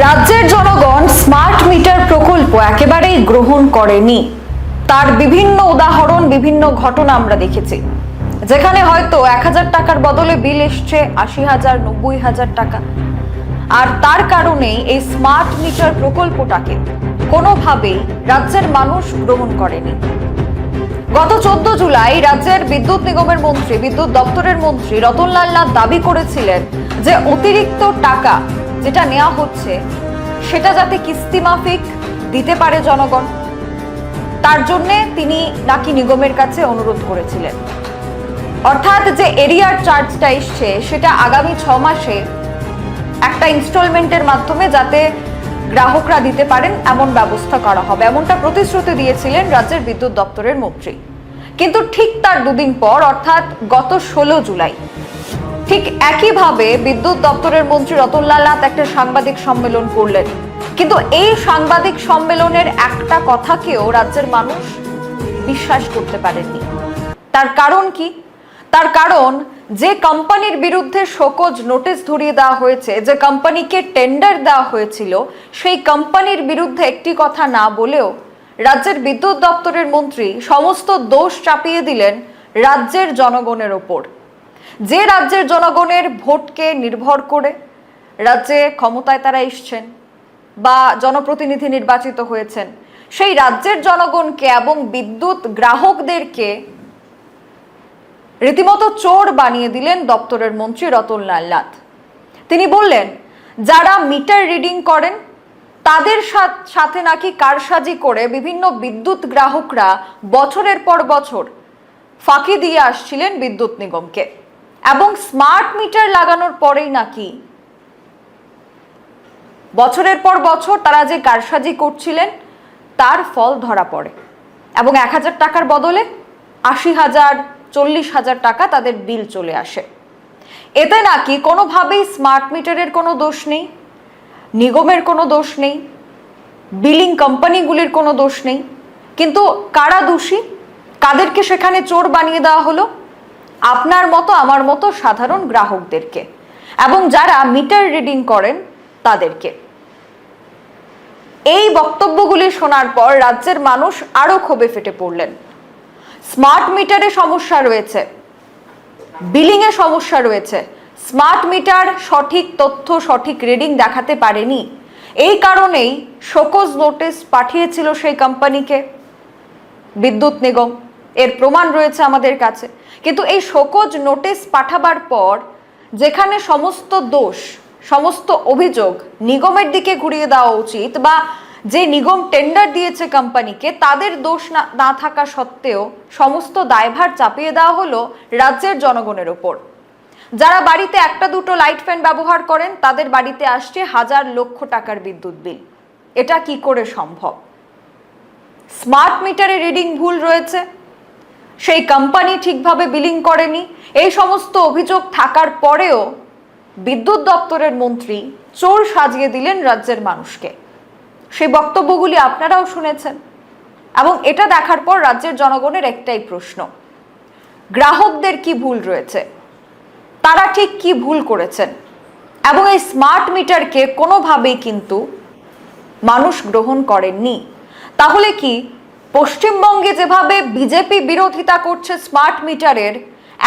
রাজ্যের জনগণ smart meter প্রকল্প একেবারেই গ্রহণ করেনি। তার বিভিন্ন উদাহরণ, বিভিন্ন ঘটনা আমরা দেখেছি। যেখানে হয়তো এক হাজার টাকার বদলে বিল এসছে, আশি হাজার, নব্বই হাজার টাকা। আর তার কারণেই এই স্মার্ট মিটার প্রকল্পটাকে কোনোভাবেই রাজ্যের মানুষ গ্রহণ করেনি। গত চোদ্দ জুলাই রাজ্যের বিদ্যুৎ নিগমের মন্ত্রী, বিদ্যুৎ দপ্তরের মন্ত্রী রতনলাল নাথ দাবি করেছিলেন যে অতিরিক্ত টাকা যেটা নেওয়া হচ্ছে, সেটা যাতে কিস্তি মাফিক দিতে পারে জনগণ। তার জন্যে তিনি নাকি নিগমের কাছে অনুরোধ করেছিলেন। অর্থাৎ যে এরিয়ার চার্জটা এসছে, সেটা আগামী ছ মাসে একটা ইনস্টলমেন্টের মাধ্যমে যাতে গ্রাহকরা দিতে পারেন, এমন ব্যবস্থা করা হবে। এমনটা প্রতিশ্রুতি দিয়েছিলেন রাজ্যের বিদ্যুৎ দপ্তরের মন্ত্রী। কিন্তু ঠিক তার দুদিন পর, অর্থাৎ গত ষোলো জুলাই ঠিক একইভাবে বিদ্যুৎ দপ্তরের মন্ত্রী রতনলাল নাথ একটা সাংবাদিক সম্মেলন করলেন। কিন্তু এই সাংবাদিক সম্মেলনের একটা কথাকেও রাজ্যের মানুষ বিশ্বাস করতে পারেননি। তার কারণ কি? তার কারণ যে কোম্পানির বিরুদ্ধে শোকজ নোটিশ ধরিয়ে দেওয়া হয়েছে, যে কোম্পানিকে টেন্ডার দেওয়া হয়েছিল, সেই কোম্পানির বিরুদ্ধে একটি কথা না বলেও রাজ্যের বিদ্যুৎ দপ্তরের মন্ত্রী সমস্ত দোষ চাপিয়ে দিলেন রাজ্যের জনগণের ওপর। যে রাজ্যের জনগণের ভোটকে নির্ভর করে রাজ্যে ক্ষমতায় তারা এসছেন বা জনপ্রতিনিধি নির্বাচিত হয়েছেন, সেই রাজ্যের জনগণকে এবং বিদ্যুৎ গ্রাহকদেরকে রীতিমতো চোর বানিয়ে দিলেন দপ্তরের মন্ত্রী রতনলাল নাথ। তিনি বললেন, যারা মিটার রিডিং করেন, তাদের সাথ- সাথে নাকি কারসাজি করে বিভিন্ন বিদ্যুৎ গ্রাহকরা বছরের পর বছর ফাঁকি দিয়ে আসছিলেন বিদ্যুৎ নিগমকে। এবং স্মার্ট মিটার লাগানোর পরেই নাকি? বছরের পর বছর তারা যে কারসাজি করছিলেন, তার ফল ধরা পড়ে। এবং এক হাজার টাকার বদলে আশি হাজার, চল্লিশ হাজার টাকা তাদের বিল চলে আসে। এতে নাকি কোনোভাবেই স্মার্ট মিটারের কোনো দোষ নেই, নিগমের কোনো দোষ নেই, বিলিং কোম্পানিগুলির কোনো দোষ নেই। কিন্তু কারা দোষী? কাদেরকে সেখানে চোর বানিয়ে দেওয়া হলো? আপনার মতো, আমার মতো সাধারণ গ্রাহকদেরকে এবং যারা মিটার রিডিং করেন তাদেরকে। এই বক্তব্যগুলি শোনার পর রাজ্যের মানুষ আরও ক্ষোভে ফেটে পড়লেন। স্মার্ট মিটারে সমস্যা রয়েছে। বিলিং এ সমস্যা রয়েছে। স্মার্ট মিটার সঠিক তথ্য, সঠিক রিডিং দেখাতে পারেনি। এই কারণেই শোকজ নোটিস পাঠিয়েছিল সেই কোম্পানিকে। বিদ্যুৎ নিগম। এর প্রমাণ রয়েছে আমাদের কাছে। কিন্তু এই শোকজ নোটিশ পাঠাবার পর যেখানে সমস্ত দোষ, সমস্ত অভিযোগ নিগমের দিকে ঘুরিয়ে দেওয়া উচিত বা যে নিগম টেন্ডার দিয়েছে কোম্পানিকে তাদের দোষ না থাকা সত্ত্বেও সমস্ত দায়ভার চাপিয়ে দেওয়া হলো রাজ্যের জনগণের ওপর। যারা বাড়িতে একটা দুটো লাইট ফ্যান ব্যবহার করেন, তাদের বাড়িতে আসছে হাজার লক্ষ টাকার বিদ্যুৎ বিল। এটা কি করে সম্ভব? স্মার্ট মিটারে রিডিং ভুল রয়েছে। সেই কোম্পানি ঠিকভাবে বিলিং করেনি। এই সমস্ত অভিযোগ থাকার পরেও বিদ্যুৎ দপ্তরের মন্ত্রী চোর সাজিয়ে দিলেন রাজ্যের মানুষকে। সেই বক্তব্যগুলি আপনারাও শুনেছেন। এবং এটা দেখার পর রাজ্যের জনগণের একটাই প্রশ্ন, গ্রাহকদের কি ভুল রয়েছে? তারা ঠিক কি ভুল করেছেন? এবং এই স্মার্ট মিটারকে কোনোভাবেই কিন্তু মানুষ গ্রহণ করেননি। তাহলে কি পশ্চিমবঙ্গে যেভাবে বিজেপি বিরোধিতা করছে স্মার্ট মিটারের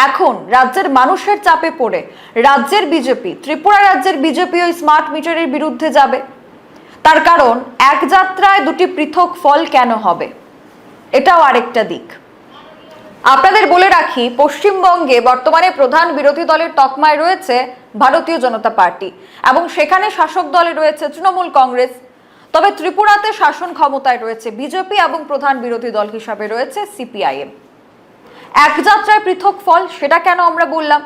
এখন রাজ্যের মানুষের চাপে পড়ে। রাজ্যের বিজেপি, ত্রিপুরা রাজ্যের বিজেপি ওই স্মার্ট মিটারের বিরুদ্ধে যাবে। তার কারণ, এক যাত্রায় দুটি পৃথক ফল কেন হবে? এটাও আরেকটা দিক। আপনাদের বলে রাখি, পশ্চিমবঙ্গে বর্তমানে প্রধান বিরোধী দলের তকমায় রয়েছে ভারতীয় জনতা পার্টি এবং সেখানে শাসক দলে রয়েছে তৃণমূল কংগ্রেস। তবে ত্রিপুরাতে শাসন ক্ষমতায় রয়েছে বিজেপি এবং প্রধান বিরোধী দল হিসাবে রয়েছে সিপিআইএম। এক যাত্রায় পৃথক ফল, সেটা কেন আমরা বললাম?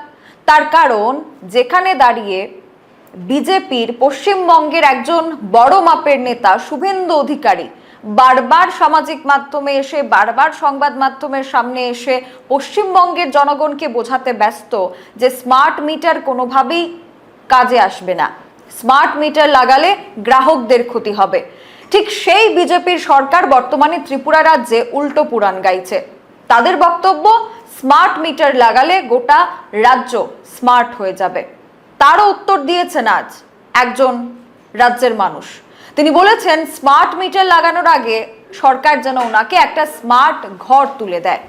তার কারণ, যেখানে দাঁড়িয়ে বিজেপির পশ্চিমবঙ্গের একজন বড় মাপের নেতা, শুভেন্দু অধিকারী, বারবার সামাজিক মাধ্যমে এসে, বারবার সংবাদ মাধ্যমের সামনে এসে পশ্চিমবঙ্গের জনগণকে বোঝাতে ব্যস্ত যে স্মার্ট মিটার কোনোভাবেই কাজে আসবে না। স্মার্ট মিটার লাগালে গ্রাহকদের ক্ষতি হবে। ঠিক সেই বিজেপির সরকার বর্তমানে ত্রিপুরা রাজ্যে উল্টো পুরাণ গাইছে। তাদের বক্তব্য, স্মার্ট মিটার লাগালে গোটা রাজ্য স্মার্ট হয়ে যাবে। তারও উত্তর দিয়েছেন আজ একজন রাজ্যের মানুষ। তিনি বলেছেন, স্মার্ট মিটার লাগানোর আগে সরকার যেন ওনাকে একটা স্মার্ট ঘর তুলে দেয়।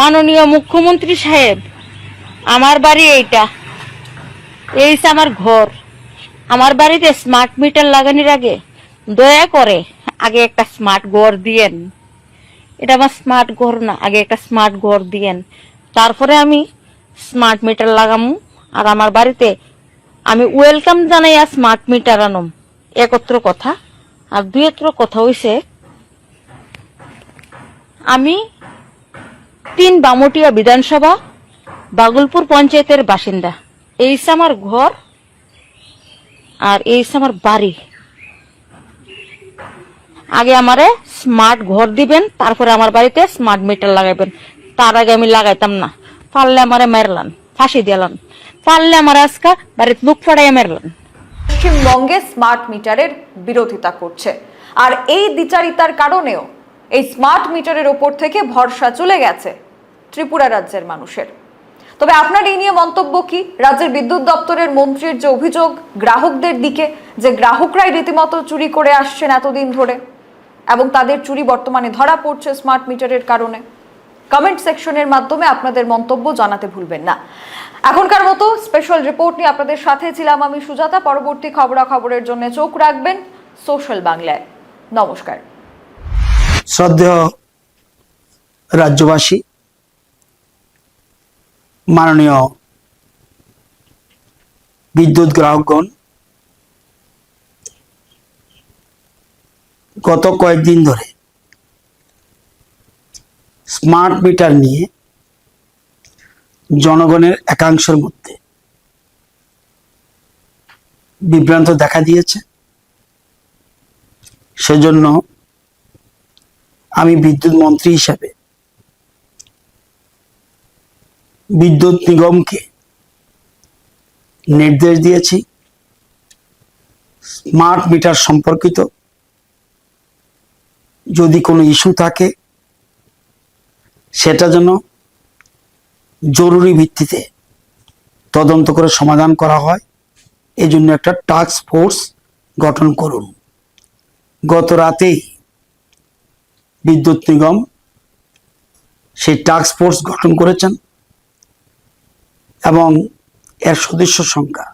মাননীয় মুখ্যমন্ত্রী সাহেব, আমার বাড়ি এইটা। এই আমার ঘর। আমার বাড়িতে স্মার্ট মিটার লাগানোর আগে দয়া করে আগে একটা স্মার্ট ঘর দিয়েন। এটা আমার স্মার্ট ঘর না, আগে একটা স্মার্ট ঘর দিয়েন। তারপরে আমি স্মার্ট মিটার লাগামু আর আমার বাড়িতে আমি ওয়েলকাম জানাই আর স্মার্ট মিটার আনম। একত্র কথা। আর দুই একত্র কথা হইছে, আমি তিন বামুটিয়া বিধানসভা বাগুলপুর পঞ্চায়েতের বাসিন্দা। এই আমার ঘর আর এই আমার বাড়ি। আগে আমারে স্মার্ট ঘর দিবেন, তারপরে আমার বাড়িতে স্মার্ট মিটার লাগাইবেন। তার আগে আমি লাগাইতাম না। পারলে আমারে মেরলান, ফাঁসি দিলাম পারলে আমার আজকা বাড়িতে লুক ফাড়াইয়া মেরলান। পশ্চিমবঙ্গে স্মার্ট মিটারের বিরোধিতা করছে। আর এই দ্বিচারিতার কারণেও এই স্মার্ট মিটারের ওপর থেকে ভরসা চলে গেছে ত্রিপুরা রাজ্যের মানুষের। তবে আপনার এই নিয়ে মন্তব্য কি? রাজ্যের বিদ্যুৎ দপ্তরের মন্ত্রীর যে অভিযোগ, গ্রাহকদের দিকে, যে গ্রাহকরাই রীতিমতো চুরি করে আসছেন এতদিন ধরে, এবং তাদের চুরি বর্তমানে ধরা পড়ছে স্মার্ট মিটারের কারণে। কমেন্ট সেকশনের মাধ্যমে আপনাদের মন্তব্য জানাতে ভুলবেন না। এখনকার মতো স্পেশাল রিপোর্ট নিয়ে আপনাদের সাথে ছিলাম আমি সুজাতা। পরবর্তী খবরাখবরের জন্য চোখ রাখবেন সোশ্যাল বাংলায়। নমস্কার। শ্রদ্ধেয় রাজ্যবাসী মাননীয় বিদ্যুৎ গ্রাহকগণ, গত কয়েকদিন ধরে স্মার্ট মিটার নিয়ে জনগণের একাংশের মধ্যে বিভ্রান্ত দেখা দিয়েছে। সেজন্য আমি বিদ্যুৎ মন্ত্রী হিসাবে বিদ্যুৎ নিগমকে নির্দেশ দিয়েছি। স্মার্ট মিটার সম্পর্কিত যদি কোনো ইস্যু থাকে, সেটা যেন জরুরি ভিত্তিতে তদন্ত করে সমাধান করা হয়। এই জন্য একটা টাস্ক ফোর্স গঠন করুন। গত রাতেই বিদ্যুৎ নিগম সেই টাস্ক ফোর্স গঠন করেছেন। এবং এর সদস্য সংখ্যা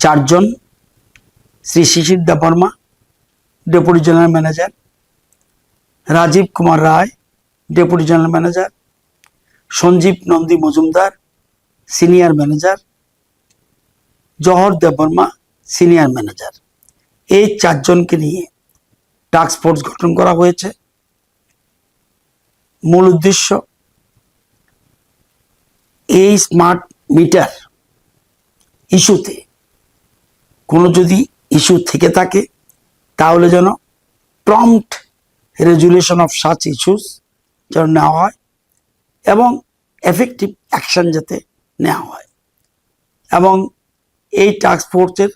চারজন, Shri Shishir Debbarma deputy general manager, Rajib Kumar Roy, deputy general manager, Sanjib Nandi Majumdar, senior manager Jahar Debbarma senior manager. এই চারজনকে নিয়ে টাস্ক ফোর্স গঠন করা হয়েছে। মূল উদ্দেশ্য এই স্মার্ট মিটার ইস্যুতে কোনো যদি ইস্যু থেকে থাকে, তাহলে যেন prompt resolution of such issues যেন নেওয়া হয় এবং এফেক্টিভ অ্যাকশন যাতে নেওয়া হয়। এবং এই টাস্ক ফোর্সের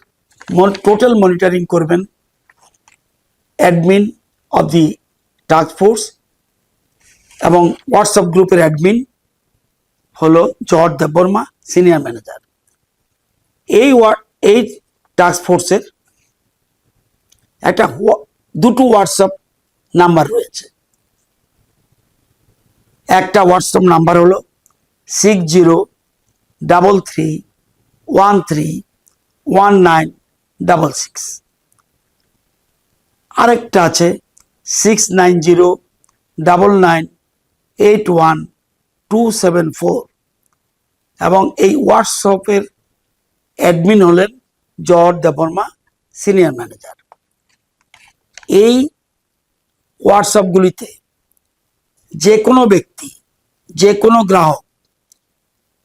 টোটাল মনিটরিং করবেন admin of the task force এবং হোয়াটসঅ্যাপ গ্রুপের অ্যাডমিন হলো জর্জ দেববর্মা সিনিয়র ম্যানেজার এই এই টাস্ক ফোর্সের একটা দুটো হোয়াটসঅ্যাপ নাম্বার রয়েছে। একটা হোয়াটসঅ্যাপ নাম্বার হলো six zero double three one three one nine double six আরেকটা আছে six nine zero double nine eight one two seven four এবং এই হোয়াটসঅ্যাপের অ্যাডমিন হলেন জর্জ দেববর্মা সিনিয়র ম্যানেজার এই হোয়াটসঅ্যাপগুলিতে যে কোনো ব্যক্তি, যে কোনো গ্রাহক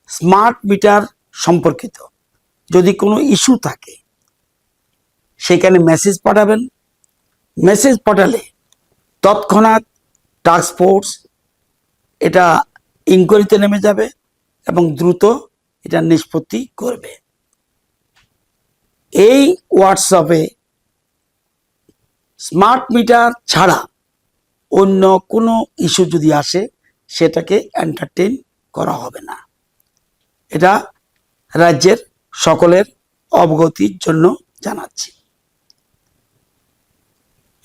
স্মার্ট মিটার সম্পর্কিত যদি কোনো ইস্যু থাকে, সেখানে মেসেজ পাঠাবেন। মেসেজ পাঠালে তৎক্ষণাৎ টাস্ক ফোর্স এটা ইনকোয়ারিতে নেমে যাবে এবং দ্রুত এটা নিষ্পত্তি করবে। এই হোয়াটসঅ্যাপে স্মার্ট মিটার ছাড়া অন্য কোনো ইস্যু যদি আসে, সেটাকে এন্টারটেইন করা হবে না। এটা রাজ্যের সকলের অবগতির জন্য জানাচ্ছি।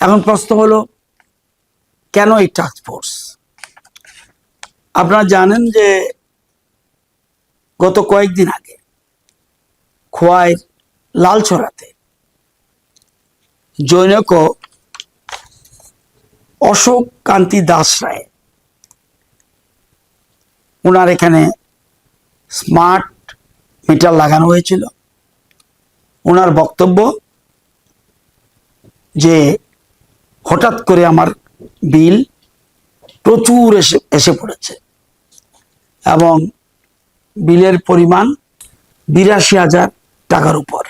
এখন প্রশ্ন হলো, কেন এই টাস্ক ফোর্স আপনারা জানেন যে গত কয়েকদিন আগে খোয়াইয়ের লালছড়াতে জৈনক অশোক কান্তি দাস রায় ওনার এখানে স্মার্ট মিটার লাগানো হয়েছিল। ওনার বক্তব্য যে হঠাৎ করে আমার বিল প্রচুর এসে এসে পড়েছে। এবং বিলের পরিমাণ বিরাশি হাজার টাকার উপর।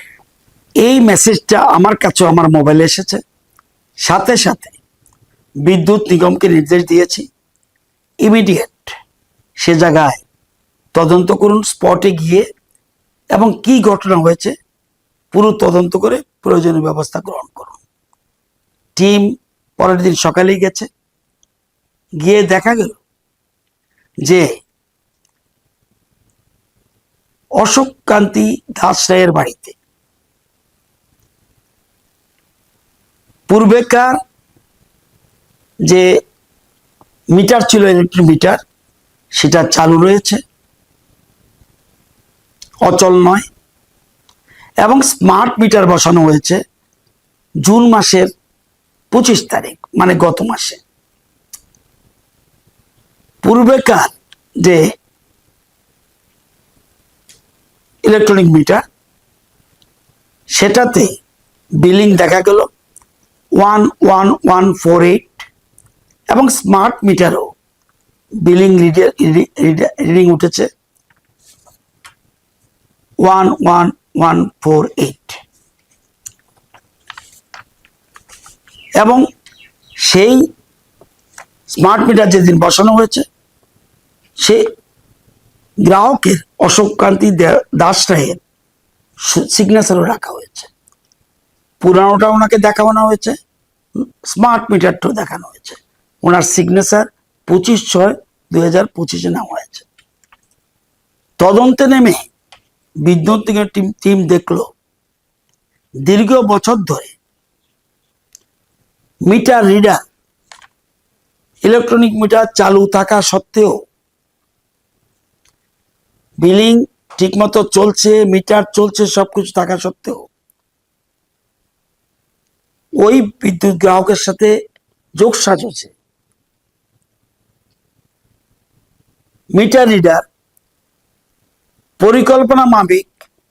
এই মেসেজটা আমার কাছেও আমার মোবাইলে এসেছে। সাথে সাথে বিদ্যুৎ নিগমকে নির্দেশ দিয়েছি ইমিডিয়েট সে জায়গায় তদন্ত করুন স্পটে গিয়ে এবং কি ঘটনা হয়েছে পুরো তদন্ত করে প্রয়োজনীয় ব্যবস্থা গ্রহণ করুন। টিম পরের দিন সকালেই গেছে। গিয়ে দেখা গেল যে অশোক কান্তি দাস রায়ের বাড়িতে। পূর্বেকার যে মিটার ছিল, ইলেকট্রিক মিটার, সেটা চালু রয়েছে। অচল নয়। এবং স্মার্ট মিটার বসানো হয়েছে জুন মাসের পঁচিশ তারিখ মানে গত মাসে। পূর্বেকার যে ইলেকট্রনিক মিটার সেটাতে বিলিং দেখা গেল one one one four eight এবং স্মার্ট মিটারও বিলিং রিডিং উঠেছে one one one four eight এবং সেই স্মার্ট মিটার যেদিন বসানো হয়েছে, সে গ্রাহকের অশোক কান্তি দে- দাস রায়ের সিগনেচারও রাখা হয়েছে। পুরানোটা ওনাকে দেখানো হয়েছে স্মার্ট মিটারটাও দেখানো হয়েছে। ওনার সিগনেচার পঁচিশ ছয় দুই হাজার পঁচিশে নেওয়া হয়েছে। তদন্তে নেমে বিদ্যুৎ টিম টিম দেখল, দীর্ঘ বছর ধরে মিটার রিডার ইলেকট্রনিক মিটার চালু থাকা সত্ত্বেও বিলিং ঠিকমতো চলছে, মিটার চলছে, সবকিছু থাকা সত্ত্বেও। ওই বিদ্যুৎ গ্রাহকের সাথে যোগ সাজছে মিটার রিডার, পরিকল্পনা মাফিক,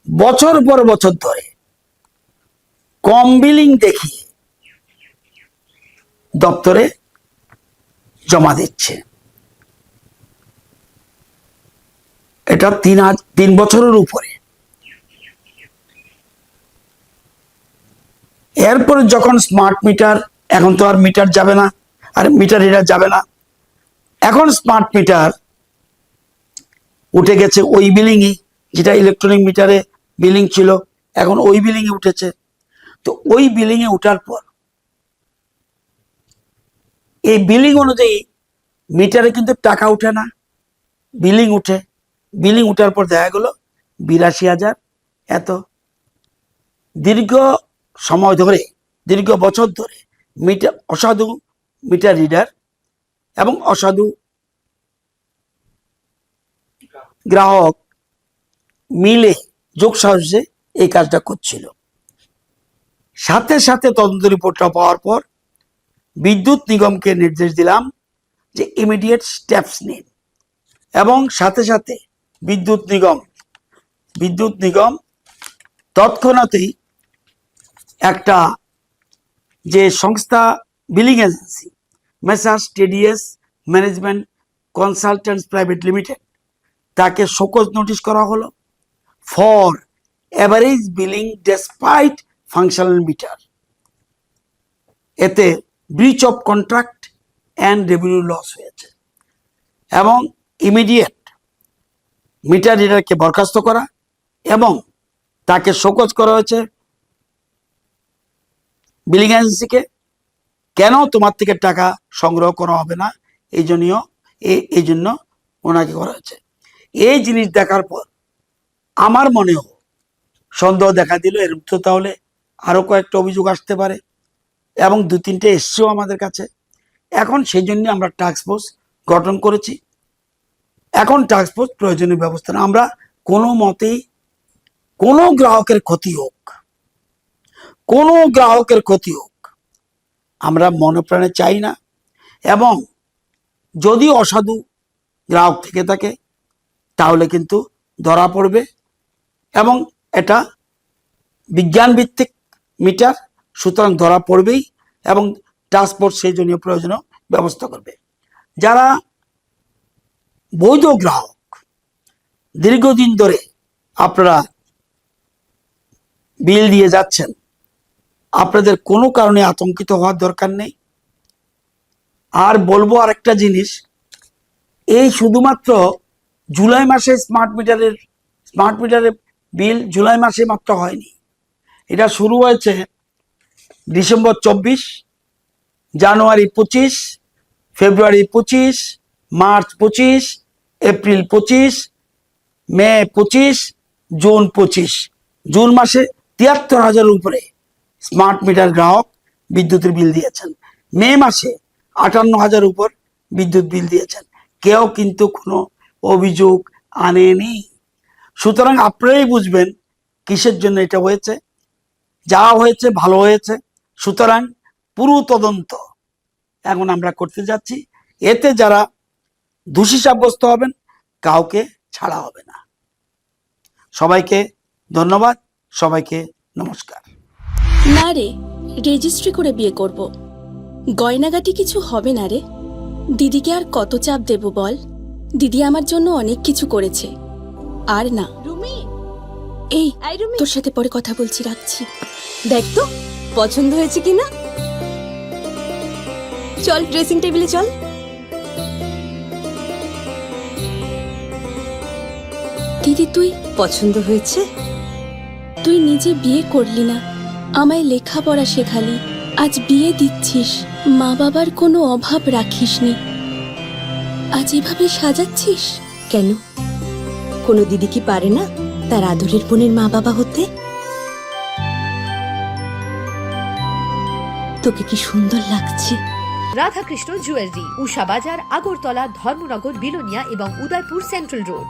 বছর পর বছর ধরে। কম বিলিং দেখিয়ে দপ্তরে জমা দিচ্ছে। এটা তিন তিন বছরের উপরে। এরপরে যখন স্মার্ট মিটার এখন তো আর মিটার যাবে না, আর মিটার রিডার যাবে না। এখন স্মার্ট মিটার উঠে গেছে ওই বিলিংই, যেটা ইলেকট্রনিক মিটারে বিলিং ছিল, এখন ওই বিলিংয়ে উঠেছে। তো ওই বিলিংয়ে উঠার পর, এই বিলিং অনুযায়ী মিটারে কিন্তু টাকা উঠে না, বিলিং উঠে। বিলিং উঠার পর দেখা গেল, বিরাশি হাজার, এত। দীর্ঘ সময় ধরে, দীর্ঘ বছর ধরে মিটার, অসাধু মিটার রিডার এবং অসাধু গ্রাহক মিলে যোগ সাহসে এই কাজটা করছিল। সাথে সাথে তদন্ত রিপোর্টটা পাওয়ার পর বিদ্যুৎ নিগমকে নির্দেশ দিলাম যে ইমিডিয়েট স্টেপস নিন এবং সাথে সাথে বিদ্যুৎ নিগম। বিদ্যুৎ নিগম তৎক্ষণাৎই একটা যে সংস্থা billing agency, messrs TDS management consultants private limited, তাকে শোকজ নোটিশ করা হলো for average billing despite functional meter. এতে breach of contract and revenue loss হয়েছে এবং ইমিডিয়েট মিটার রিডারকে বরখাস্ত করা এবং তাকে শোকজ করা হয়েছে বিলিং এজেন্সিকে কেন তোমার থেকে টাকা সংগ্রহ করা হবে না? এই জন্যও এই- জন্য ওনাকে করা হয়েছে। এই জিনিস দেখার পর আমার মনেও সন্দেহ দেখা দিল। এর তো তাহলে আরও কয়েকটা অভিযোগ আসতে পারে এবং দু তিনটে এসছেও আমাদের কাছে। এখন সেই জন্য আমরা টাস্ক ফোর্স গঠন করেছি। এখন ফোর্স প্রয়োজনীয় ব্যবস্থা। আমরা কোনো মতেই কোনো গ্রাহকের ক্ষতি হোক, কোনো গ্রাহকের ক্ষতি হোক, আমরা মনপ্রাণে চাই না। এবং যদি অসাধু গ্রাহক থেকে থাকে, তাহলে কিন্তু ধরা পড়বে। এবং এটা বিজ্ঞান ভিত্তিক মিটার, সুতরাং ধরা পড়বেই এবং ট্রান্সপোর্ট সেই জন্য প্রয়োজনীয় ব্যবস্থা করবে। যারা বৈধ গ্রাহক দীর্ঘদিন ধরে আপনারা বিল দিয়ে যাচ্ছেন। আপনাদের কোনো কারণে আতঙ্কিত হওয়ার দরকার নেই। আর বলব আর একটা জিনিস, এই শুধুমাত্র জুলাই মাসে স্মার্ট মিটারের স্মার্ট মিটারের বিল জুলাই মাসে মাত্র হয়নি। এটা শুরু হয়েছে ডিসেম্বর চব্বিশ, জানুয়ারি পঁচিশ, ফেব্রুয়ারি পঁচিশ, মার্চ পঁচিশ এপ্রিল পঁচিশ, মে পঁচিশ, জুন পঁচিশ। জুন মাসে তিয়াত্তর হাজার উপরে স্মার্ট মিটার গ্রাহক বিদ্যুতের বিল দিয়েছেন। মে মাসে আটান্ন হাজার উপর বিদ্যুৎ বিল দিয়েছেন। কেউ কিন্তু কোনো অভিযোগ আনেনি। সুতরাং আপনারাই বুঝবেন কিসের জন্য এটা হয়েছে, যা হয়েছে, ভালো হয়েছে। সুতরাং পুরো তদন্ত এখন আমরা করতে যাচ্ছি। এতে যারা দোষী সাব্যস্ত হবেন কাউকে ছাড়া হবে না। সবাইকে ধন্যবাদ সবাইকে নমস্কার। না রে রেজিস্ট্রি করে বিয়ে করব। গয়নাগাটি কিছু হবে না রে। দিদিকে আর কত চাপ দেব বল? দিদি আমার জন্য অনেক কিছু করেছে। আর না। রুমি! এই আই রুমি! তোর সাথে পরে কথা বলছি রাখছি। দেখ তো পছন্দ হয়েছে কিনা? চল ড্রেসিং টেবিলে চল। দিদি তুই? পছন্দ হয়েছে? তুই নিজে বিয়ে করলি না। আমায় লেখাপড়া শেখালি। আজ বিয়ে দিচ্ছিস। মা বাবার কোনো অভাব রাখিসনি। আজ এভাবে সাজাচ্ছিস? কেন? কোনো দিদি কি পারে না তার আদরের বোনের মা বাবা হতে? তোকে কি সুন্দর লাগছে? রাধাকৃষ্ণ জুয়েলারি, উষা বাজার, আগরতলা, ধর্মনগর, বিলোনিয়া এবং উদয়পুর সেন্ট্রাল রোড।